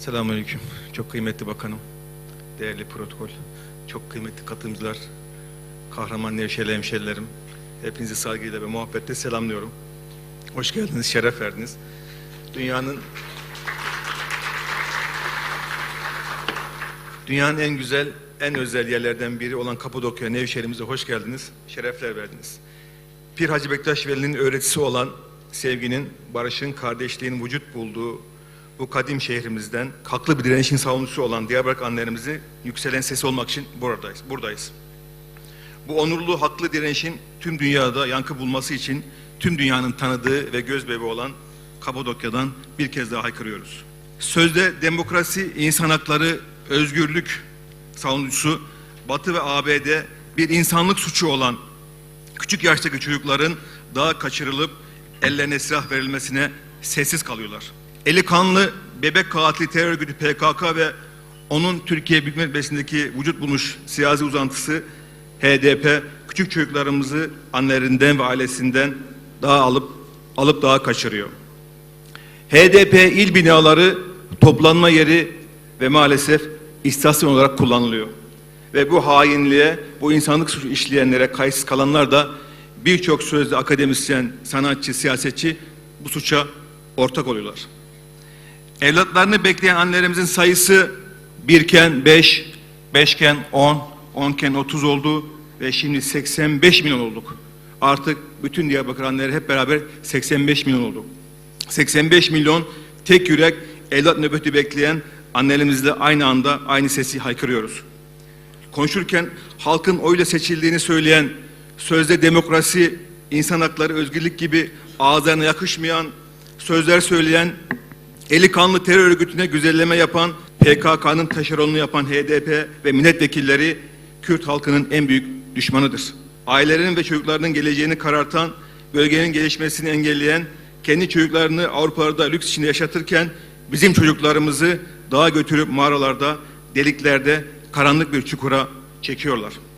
Selamünaleyküm. Çok kıymetli bakanım, değerli protokol, çok kıymetli katılımcılar, kahraman Nevşehirli hemşerilerim. Hepinizi saygıyla ve muhabbetle selamlıyorum. Hoş geldiniz, şeref verdiniz. Dünyanın Dünyanın en güzel, en özel yerlerden biri olan Kapadokya, Nevşehir'imize hoş geldiniz, şerefler verdiniz. Pir Hacı Bektaş Veli'nin öğretisi olan sevginin, barışın, kardeşliğin vücut bulduğu bu kadim şehrimizden haklı bir direnişin savunucusu olan Diyarbakır annelerimizi yükselen sesi olmak için buradayız. buradayız. Bu onurlu haklı direnişin tüm dünyada yankı bulması için tüm dünyanın tanıdığı ve göz bebeği olan Kapadokya'dan bir kez daha haykırıyoruz. Sözde demokrasi, insan hakları, özgürlük savunucusu Batı ve ABD bir insanlık suçu olan küçük yaştaki çocukların daha kaçırılıp ellerine silah verilmesine sessiz kalıyorlar. Eli kanlı bebek katili terör örgütü PKK ve onun Türkiye Büyük Millet Meclisi'ndeki vücut bulmuş siyasi uzantısı HDP küçük çocuklarımızı annelerinden ve ailesinden daha alıp alıp daha kaçırıyor. HDP il binaları toplanma yeri ve maalesef istasyon olarak kullanılıyor. Ve bu hainliğe, bu insanlık suçu işleyenlere kayıtsız kalanlar da birçok sözde akademisyen, sanatçı, siyasetçi bu suça ortak oluyorlar. Evlatlarını bekleyen annelerimizin sayısı birken beş, beşken on, onken otuz oldu ve şimdi 85 milyon olduk. Artık bütün Diyarbakır anneleri hep beraber 85 milyon olduk. 85 milyon tek yürek evlat nöbeti bekleyen annelerimizle aynı anda aynı sesi haykırıyoruz. Konuşurken halkın oyla seçildiğini söyleyen, sözde demokrasi, insan hakları, özgürlük gibi ağızlarına yakışmayan sözler söyleyen, eli kanlı terör örgütüne güzelleme yapan, PKK'nın taşeronunu yapan HDP ve milletvekilleri Kürt halkının en büyük düşmanıdır. Ailelerinin ve çocuklarının geleceğini karartan, bölgenin gelişmesini engelleyen, kendi çocuklarını Avrupa'da lüks içinde yaşatırken bizim çocuklarımızı dağa götürüp mağaralarda, deliklerde, karanlık bir çukura çekiyorlar.